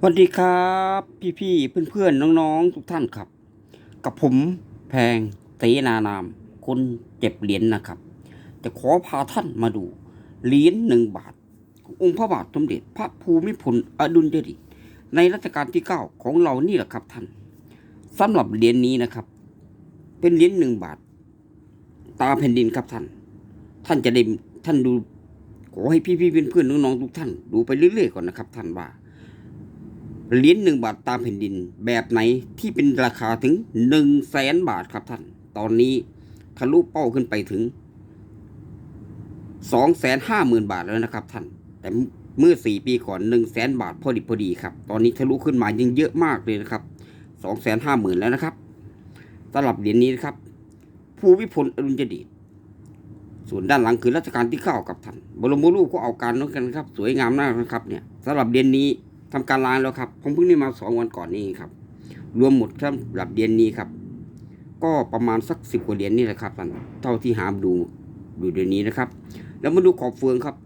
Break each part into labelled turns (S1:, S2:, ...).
S1: สวัสดีครับพี่ๆเพื่อนๆน้องๆทุกท่านครับ กับผมแพงเสนานาม คนเจ็บเหรียญนะครับ จะขอพาท่านมาดูเหรียญหนึ่งบาทขององค์พระบาทสมเด็จพระภูมิพลอดุลยเดชในรัชกาลที่เก้าของเรานี่แหละครับท่านสำหรับเหรียญนี้นะครับ เป็นเหรียญหนึ่งบาท ตาแผ่นดินครับท่าน ท่านจะได้ท่านดูขอให้พี่ๆเพื่อนๆน้องๆทุกท่าน ดูไปเรื่อยๆก่อนนะครับ ท่านว่า เหรียญหนึ่งบาทตามแผ่นดิน แบบไหนที่เป็นราคาถึงหนึ่งแสนบาทครับท่าน ตอนนี้ทะลุเป้าขึ้นไปถึงสองแสนห้าหมื่นบาทแล้วนะครับท่าน แต่เมื่อสี่ปีก่อนหนึ่งแสนบาทพอดีพอดีครับ ตอนนี้ทะลุขึ้นมายังเยอะมากเลยนะครับสองแสนห้าหมื่นแล้วนะครับสำหรับเหรียญนี้นะครับ ภูวิพลอดุลยเดชส่วนด้านหลังคือรัชกาลที่เก้าครับท่าน บรมรูปก็เอาการนั้นกันครับ สวยงามมากนะครับเนี่ยสำหรับเหรียญนี้ ทำการล้างแล้วครับ ผมเพิ่งได้มาสองวันก่อนนี้ครับ รวมหมดครับหลับเดือนนี้ครับ ก็ประมาณสักสิบกว่าเหรียญนี่แหละครับท่านเท่าที่หาดูดูเดือนนี้นะครับ แล้วมาดูขอบเฟืองครับ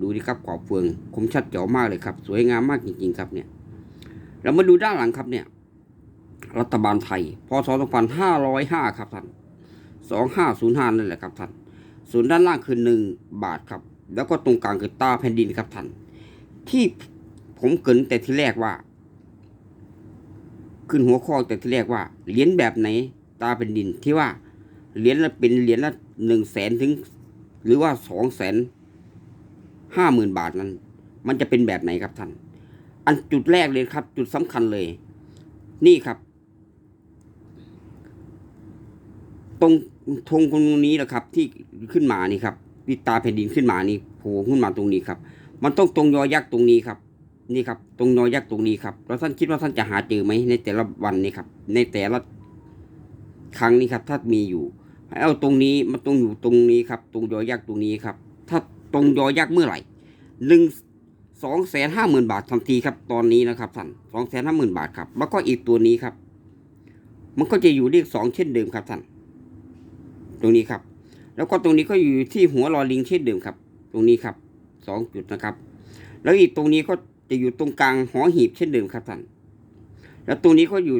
S1: ดูดิครับขอบเฟือง คมชัดเจ๋วมากเลยครับ สวยงามมากจริง ๆ ครับเนี่ยแล้วมาดูด้านหลังครับเนี่ย รัฐบาลไทย พศ 2505 ครับท่าน 2505 นั่นแหละครับท่าน ส่วนด้านล่างคือหนึ่งบาทครับ แล้วก็ตรงกลางคือตาแผ่นดินครับท่าน ที่ ผมเกินแต่ที่แรกว่า ขึ้นหัวข้อแต่ที่แรกว่าเหรียญแบบไหน ตาเป็นดินที่ว่าเหรียญละเป็นเหรียญละหนึ่งแสนถึง หรือว่าสองแสนห้าหมื่นบาทนั้น มันจะเป็นแบบไหนครับท่าน อันจุดแรกเลยครับ จุดสำคัญเลย นี่ครับ ตรงธงตรงนี้แหละครับ ที่ขึ้นมานี่ครับที่ตาแผ่นดินขึ้นมานี่โผล่ขึ้นมาตรงนี้ครับ มันต้องตรงยอยักษ์ตรงนี้ครับ นี่ครับ ตรงยอยักษ์ตรงนี้ครับแล้วท่านคิดว่าท่านจะหาเจอไหมในแต่ละวันนี้ครับ ในแต่ละครั้งนี้ครับ ถ้ามีอยู่ให้เอาตรงนี้มันตรงอยู่ตรงนี้ครับ ตรงยอยักษ์ตรงนี้ครับ ถ้าตรงยอยักษ์เมื่อไหร่หนึ่งสองแสนห้าหมื่นบาททันทีครับ ตอนนี้นะครับท่านสองแสนห้าหมื่นบาทครับ แล้วก็อีกตัวนี้ครับ มันก็จะอยู่เลขสองเช่นเดิมครับท่านตรงนี้ครับ แล้วก็ตรงนี้ก็อยู่ที่หัวรอลิงเช่นเดิมครับ ตรงนี้ครับสองจุดนะครับ แล้วอีกตรงนี้ก็ จะอยู่ตรงกลางหอหีบเช่นเดิมครับท่านแล้วตรงนี้ก็อยู่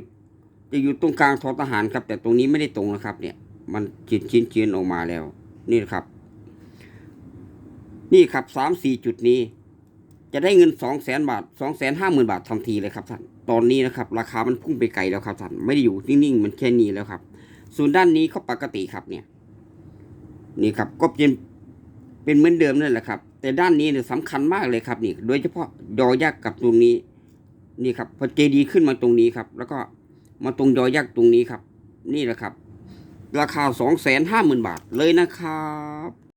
S1: จะอยู่ตรงกลางทอทหารครับ แต่ตรงนี้ไม่ได้ตรงนะครับ เนี่ย มันชิ้นชิ้นชิ้นออกมาแล้ว นี่ครับ นี่ครับสามสี่จุดนี้ จะได้เงินสองแสนบาทสองแสนห้าหมื่นบาททันทีเลยครับท่านตอนนี้นะครับ ราคามันพุ่งไปไกลแล้วครับท่านไม่ได้อยู่นิ่งๆมันแค่นี้แล้วครับ ส่วนด้านนี้ก็ปกติครับเนี่ย นี่ครับก็เป็นเป็นเหมือนเดิมนั่นแหละครับ แต่ด้านนี้เนี่ยสำคัญมากเลยครับนี่ โดยเฉพาะยอยักษ์กับตรงนี้ นี่ครับพอเจดีขึ้นมาตรงนี้ครับ แล้วก็มาตรงยอยักษ์ตรงนี้ครับ นี่แหละครับ ราคาสองแสนห้าหมื่นบาทเลยนะครับ